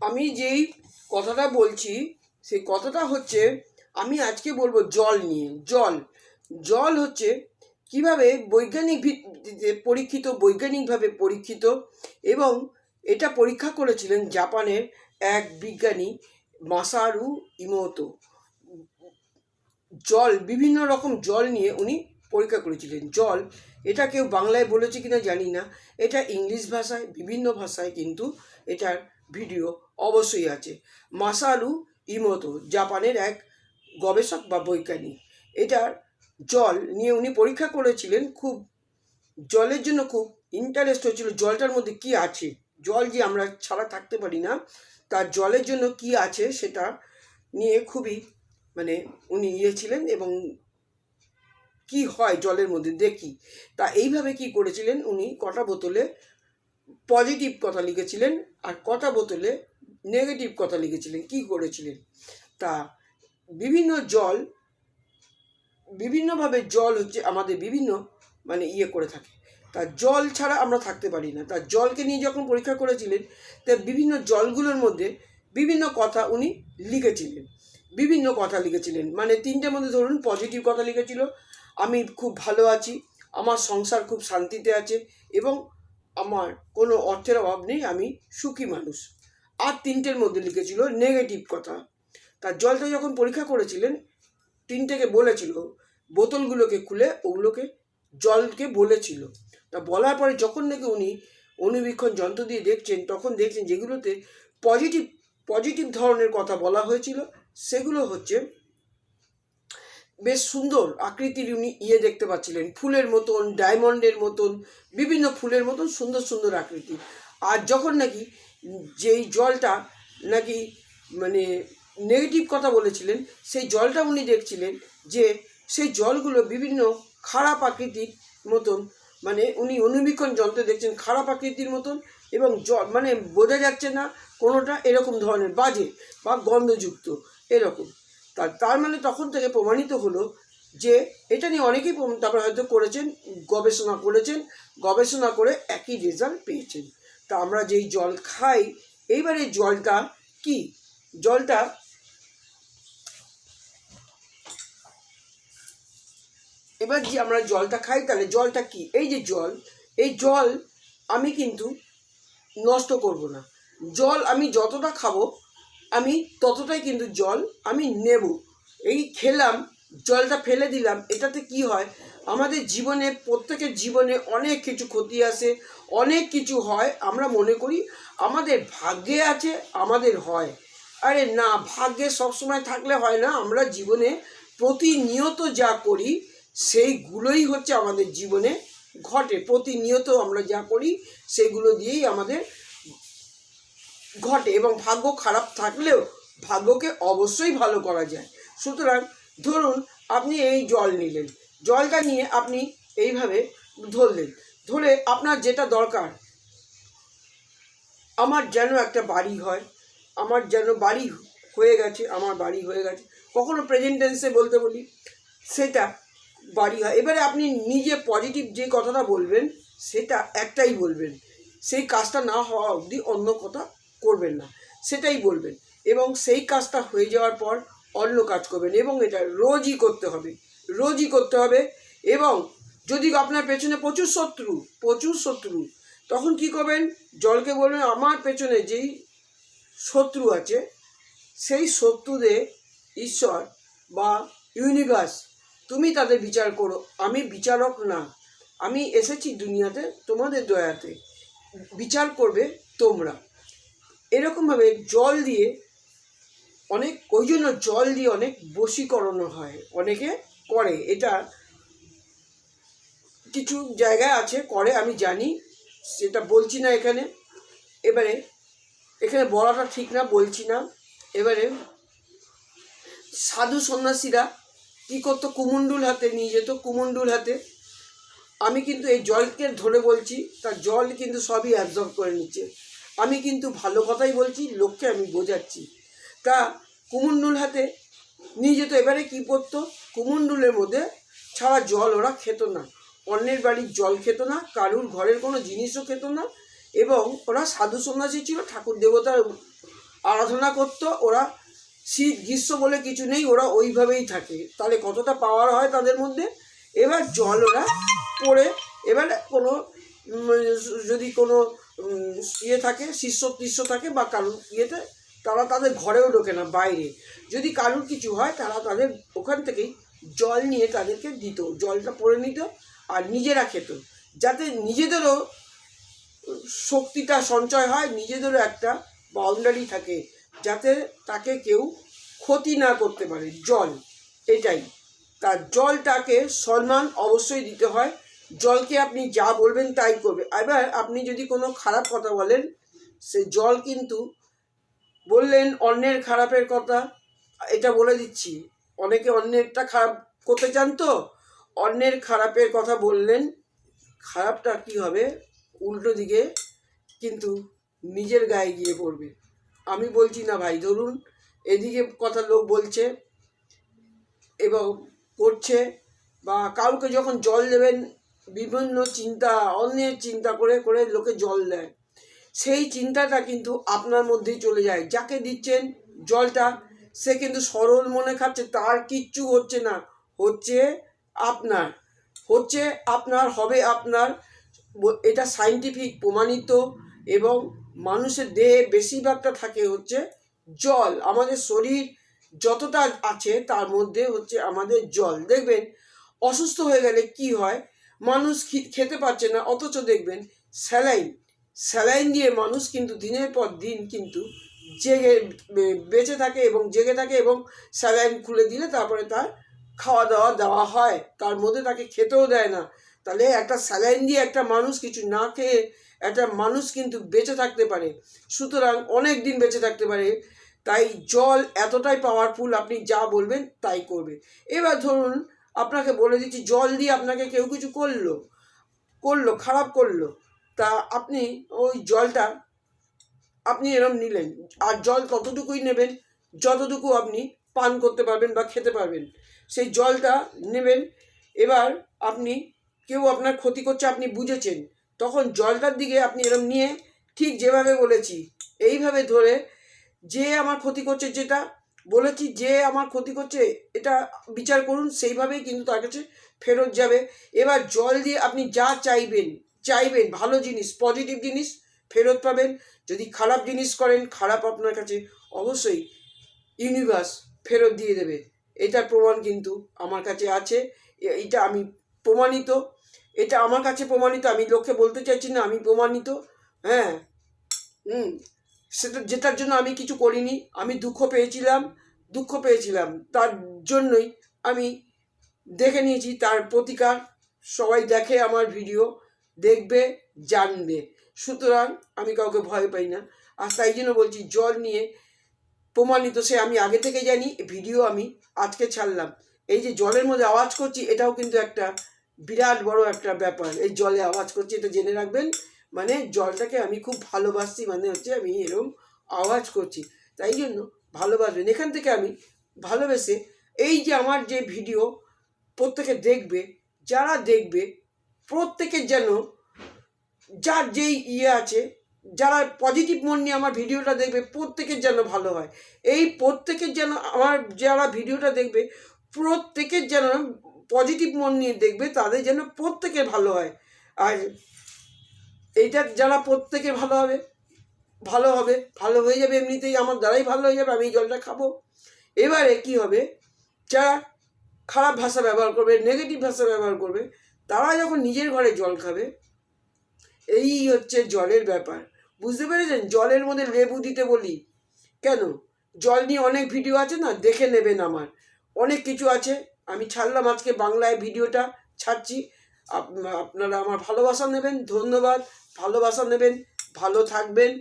আমি যেই কথাটা বলছি, সেই কথাটা হচ্ছে, আমি আজকে বলব জল নিয়ে, জল। জল হচ্ছে কীভাবে বৈজ্ঞানিক ভিত্তিতে পরীক্ষিত, বৈজ্ঞানিকভাবে পরীক্ষিত এবং এটা পরীক্ষা করেছিলেন জাপানের এক বিজ্ঞানী, মাসারু ইমোতো। জল, বিভিন্ন রকম জল নিয়ে উনি পরীক্ষা করেছিলেন। জল, এটা কেউ বাংলায় বলেছে কিনা জানি না। এটা ইংলিশ ভাষায়, বিভিন্ন ভাষায় কিন্তু এটার ভিডিও অবশ্যই আছে। মাসারু ইমোতো, জাপানের এক গবেষক বা বৈজ্ঞানিক। এটার জল নিয়ে উনি পরীক্ষা করেছিলেন, খুব জলের জন্য খুব ইন্টারেস্ট হয়েছিল, জলটার মধ্যে কি আছে? জল যে আমরা ছাড়া থাকতে পারি না, তার জলের জন্য কি আছে সেটা নিয়ে খুবই মানে উনি ইয়ে ছিলেন এবং কি হয় জলের মধ্যে দেখি। তা এইভাবে কি করেছিলেন, উনি কটা বোতলে পজিটিভ কথা লিখেছিলেন আর কটা বোতলে নেগেটিভ কথা লিখেছিলেন, কি করেছিলেন? তা বিভিন্ন জল, বিভিন্নভাবে জল হচ্ছে আমাদের বিভিন্ন মানে ইয়ে করে থাকে। তা জল ছাড়া আমরা থাকতে পারি না। তা জলকে নিয়ে যখন পরীক্ষা করেছিলেন, তা বিভিন্ন জলগুলোর মধ্যে বিভিন্ন কথা উনি লিখেছিলেন। বিভিন্ন কথা লিখেছিলেন। মানে তিনটের মধ্যে ধরুন পজিটিভ কথা লিখেছিল, আমি খুব ভালো আছি, আমার সংসার খুব শান্তিতে আছে এবং আমার কোনো অর্থের অভাব নেই, আমি সুখী মানুষ। আর তিনটের মধ্যে লিখেছিল নেগেটিভ কথা। তার জলটা যখন পরীক্ষা করেছিলেন, তিনটেকে বলেছিল, বোতলগুলোকে খুলে ওগুলোকে জলকে বলেছিল। তা বলার পরে যখন নাকি উনি অনুবীক্ষণ যন্ত্র দিয়ে দেখছেন, তখন দেখছেন যেগুলোতে পজিটিভ পজিটিভ ধরনের কথা বলা হয়েছিল, সেগুলো হচ্ছে বেশ সুন্দর আকৃতির উনি ইয়ে দেখতে পাচ্ছিলেন। ফুলের মতন ডায়মন্ডের মতন, বিভিন্ন ফুলের মতন সুন্দর সুন্দর আকৃতি। আর যখন নাকি যেই জলটা নাকি মানে নেগেটিভ কথা বলেছিলেন, সেই জলটা উনি দেখছিলেন যে সেই জলগুলো বিভিন্ন খারাপ আকৃতির মতন মানে উনি অনুবীক্ষণ যন্ত্রে দেখছেন খারাপ আকৃতির মতন এবং জল মানে বোঝা যাচ্ছে না কোনোটা এরকম ধরনের, বাজে বা গন্ধযুক্ত, এরকম। তার তার মানে তখন থেকে প্রমাণিত হলো যে এটা নিয়ে অনেকেই তারপরে হয়তো করেছেন, গবেষণা করেছেন, গবেষণা করে একই রেজাল্ট পেয়েছেন। তা আমরা যেই জল খাই, এইবারে জলটা কি? জলটা এবার যে আমরা জলটা খাই, তাহলে জলটা কি? এই যে জল, এই জল আমি কিন্তু নষ্ট করব না। জল আমি যতটা খাব, আমি ততটাই কিন্তু জল আমি নেব। এই খেলাম জলটা ফেলে দিলাম, এটাতে কি হয়? আমাদের জীবনে, প্রত্যেকের জীবনে অনেক কিছু ক্ষতি আসে, অনেক কিছু হয়, আমরা মনে করি আমাদের ভাগ্যে আছে, আমাদের হয়। আরে না, ভাগ্যে সবসময় থাকলে হয় না, আমরা জীবনে প্রতিনিয়ত যা করি, সেইগুলোই হচ্ছে আমাদের জীবনে ঘটে। প্রতিনিয়ত আমরা যা করি, সেগুলো দিয়েই আমাদের ঘটে এবং ভাগ্য খারাপ থাকলেও ভাগ্যকে অবশ্যই ভালো করা যায়। সুতরাং ধরুন আপনি এই জল নিলেন। জলটা নিয়ে আপনি এইভাবে ধরলেন। ধরে আপনার যেটা দরকার, আমার যেন একটা বাড়ি হয়, আমার যেন বাড়ি হয়ে গেছে, আমার বাড়ি হয়ে গেছে। কখনো প্রেজেন্ট টেন্সে বলতে বলি, সেটা বাড়ি হয়। এবারে আপনি নিজে পজিটিভ যে কথাটা বলবেন, সেটা একটাই বলবেন। সেই কাজটা না হওয়া অবধি অন্য কথা করবেন না। সেটাই বলবেন। এবং সেই কাজটা হয়ে যাওয়ার পর অন্য কাজ করবেন এবং এটা রোজই করতে হবে, রোজই করতে হবে এবং যদি আপনার পেছনে প্রচুর শত্রু প্রচুর শত্রু, তখন কি করবেন? জলকে বলবেন আমার পেছনে যেই শত্রু আছে, সেই শত্রুদের ঈশ্বর বা ইউনিভার্স তুমি তাদের বিচার করো। আমি বিচারক না, আমি এসেছি দুনিয়াতে তোমাদের দয়াতে, বিচার করবে তোমরা। এরকমভাবে জল দিয়ে অনেক, ওই জন্য জল দিয়ে অনেক বশীকরণও হয়, অনেকে করে। এটা কিছু জায়গায় আছে, করে, আমি জানি, সেটা বলছি না এখানে। এবারে, এখানে বলাটা ঠিক না, বলছি না। এবারে, সাধু সন্ন্যাসীরা কী করতো? কুমুন্ডুল হাতে নিয়ে যেত কুমুন্ডুল হাতে। আমি কিন্তু এই জলকে ধরে বলছি তার জল কিন্তু সবই অ্যাবজর্ব করে নিচ্ছে। আমি কিন্তু ভালো কথাই বলছি, লোককে আমি বোঝাচ্ছি। তা কুমুন্ডুল হাতে নিয়ে যেত। এবারে কী করতো কুমুন্ডুলের মধ্যে ছাড়া জল ওরা খেত না। অন্যের বাড়ির জল খেত না, কারুর ঘরের কোনো জিনিসও খেত না এবং ওরা সাধু সন্ন্যাসী ছিল, ঠাকুর দেবতার আরাধনা করতো। ওরা শীত, গ্রীষ্ম বলে কিছু নেই, ওরা ওইভাবেই থাকে। তাহলে কতটা পাওয়ার হয় তাদের মধ্যে? এবার জল ওরা পড়ে। এবার কোনো যদি কোনো ইয়ে থাকে শিষ্য টিষ্য থাকে বা কারুর ইয়েতে তারা তাদের ঘরেও ঢোকে না, বাইরে। যদি কারুর কিছু হয়, তারা তাদের ওখান থেকেই জল নিয়ে তাদেরকে দিত। জলটা পরে নিত আর নিজেরা খেত। যাতে নিজেদেরও শক্তিটা সঞ্চয় হয়, নিজেদেরও একটা বাউন্ডারি থাকে। যাতে তাকে কেউ ক্ষতি না করতে পারে। জল, এটাই। তার জলটাকে সম্মান অবশ্যই দিতে হয়। জলকে আপনি যা বলবেন তাই করবে। এবার আপনি যদি কোনো খারাপ কথা বলেন, সে জল কিন্তু বললেন, অন্যের খারাপের কথা। এটা বলে দিচ্ছি। অনেকে অন্যেরটা খারাপ করতে চান তো? অন্যের খারাপের কথা বললেন, খারাপটা কি হবে? উল্টো দিকে কিন্তু নিজের গায়ে গিয়ে পড়বে। আমি বলছি, না ভাই, ধরুন এদিকে কথা লোক বলছে এবং করছে বা কাউকে যখন জল দেবেন, বিভিন্ন চিন্তা, অন্যের চিন্তা করে করে লোকে জল দেয়। সেই চিন্তাটা কিন্তু আপনার মধ্যেই চলে যায়। যাকে দিচ্ছেন জলটা, সে কিন্তু সরল মনে খাচ্ছে, তার কিচ্ছু হচ্ছে না। হচ্ছে আপনার। হচ্ছে আপনার, হবে আপনার। এটা সাইন্টিফিক প্রমাণিত এবং মানুষের দেহে বেশিরভাগটা থাকে হচ্ছে জল। আমাদের শরীর যতটা আছে, তার মধ্যে হচ্ছে আমাদের জল। দেখবেন, অসুস্থ হয়ে গেলে কি হয়? মানুষ খেতে পারছে না, অথচ দেখবেন, স্যালাইন। স্যালাইন দিয়ে মানুষ কিন্তু দিনের পর দিন কিন্তু জেগে বেঁচে থাকে এবং জেগে থাকে এবং স্যালাইন খুলে দিলে তারপরে তার খাওয়া দাওয়া দেওয়া হয়। তার মধ্যে তাকে খেতেও দেয় না। তাহলে একটা স্যালাইন দিয়ে একটা মানুষ কিছু না খেয়ে একটা মানুষ কিন্তু বেঁচে থাকতে পারে। সুতরাং অনেক দিন বেঁচে থাকতে পারে। তাই জল এতটাই পাওয়ারফুল আপনি যা বলবেন তাই করবে। এবার ধরুন আপনাকে বলে দিচ্ছি, জল দিয়ে আপনাকে কেউ কিছু করল করল, খারাপ করল। তা আপনি ওই জলটা আপনি এরম নিলেন। আর জল ততটুকুই নেবেন, যতটুকু আপনি পান করতে পারবেন বা খেতে পারবেন, সেই জলটা নেবেন। এবার আপনি, কেউ আপনার ক্ষতি করছে আপনি বুঝেছেন, তখন জলটার দিকে আপনি এরম নিয়ে ঠিক যেভাবে বলেছি, এইভাবে ধরে যে আমার ক্ষতি করছে যেটা বলেছি, যে আমার ক্ষতি করছে এটা বিচার করুন, সেইভাবেই কিন্তু তার কাছে ফেরত যাবে। এবার জল দিয়ে আপনি যা চাইবেন চাইবেন, ভালো জিনিস পজিটিভ জিনিস ফেরত পাবেন। যদি খারাপ জিনিস করেন, খারাপ আপনার কাছে অবশ্যই ইউনিভার্স ফেরত দিয়ে দেবে। এটার প্রমাণ কিন্তু আমার কাছে আছে। এটা আমি প্রমাণিত। এটা আমার কাছে প্রমাণিত। আমি লোককে বলতে চাইছি না, আমি প্রমাণিত। হ্যাঁ। হুম। সেটা, যেটার জন্য আমি কিছু করিনি, আমি দুঃখ পেয়েছিলাম দুঃখ পেয়েছিলাম। তার জন্যই আমি দেখে নিয়েছি, তার প্রতিকার। সবাই দেখে আমার ভিডিও। দেখবে, জানবে। সুতরাং আমি কাউকে ভয় পাই না। আর তাই জন্য বলছি, জল নিয়ে প্রমাণিত, সে আমি আগে থেকে জানি ভিডিও আমি আজকে ছাড়লাম। এই যে জলের মধ্যে আওয়াজ করছি, এটাও কিন্তু একটা বিরাট বড় একটা ব্যাপার। এই জলে আওয়াজ করছি, এটা জেনে রাখবেন। মানে জলটাকে আমি খুব ভালোবাসি মানে হচ্ছে আমি এরকম আওয়াজ করছি। তাই জন্য ভালোবাসবেন। এখান থেকে আমি ভালোবেসে এই যে আমার যে ভিডিও, প্রত্যেকে দেখবে, যারা দেখবে প্রত্যেকের যেন যার যেই ইয়ে আছে, যারা পজিটিভ মন নিয়ে আমার ভিডিওটা দেখবে, প্রত্যেকের যেন ভালো হয়। এই প্রত্যেকের যেন আমার যারা ভিডিওটা দেখবে, প্রত্যেকের যেন পজিটিভ মন নিয়ে দেখবে, তাদের যেন প্রত্যেকের ভালো হয়। আর এইটা যারা প্রত্যেকে ভালো হবে ভালো হবে, ভালো হয়ে যাবে এমনিতেই, আমার দ্বারাই ভালো হয়ে যাবে, আমি জলটা খাব। এবারে কি হবে, যারা খারাপ ভাষা ব্যবহার করবে নেগেটিভ ভাষা ব্যবহার করবে তারা যখন নিজের ঘরে জল খাবে, এই হচ্ছে জলের ব্যাপার। বুঝতে পেরেছেন? জলের মধ্যে লেবু দিতে বলি। কেন? জল নিয়ে অনেক ভিডিও আছে না? দেখে নেবেন আমার। অনেক কিছু আছে। আমি ছাড়লাম আজকে বাংলায় ভিডিওটা, ছাড়ছি। আপ- আপনারা আমার ভালোবাসা নেবেন, ধন্যবাদ। ভালোবাসা নেবেন, ভালো থাকবেন।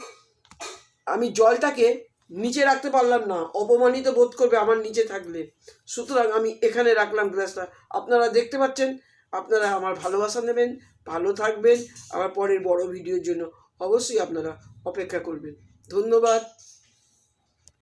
আমি জলটাকে নিচে রাখতে পারলাম না। অপমানিত বোধ করবে আমার নিচে থাকলে। সুতরাং আমি এখানে রাখলাম গ্লাসটা। আপনারা দেখতে পাচ্ছেন? আপনারা আমার ভালোবাসা নেবেন, ভালো থাকবেন আমার পরের বড় ভিডিওর জন্য অবশ্যই আপনারা অপেক্ষা করবেন। ধন্যবাদ।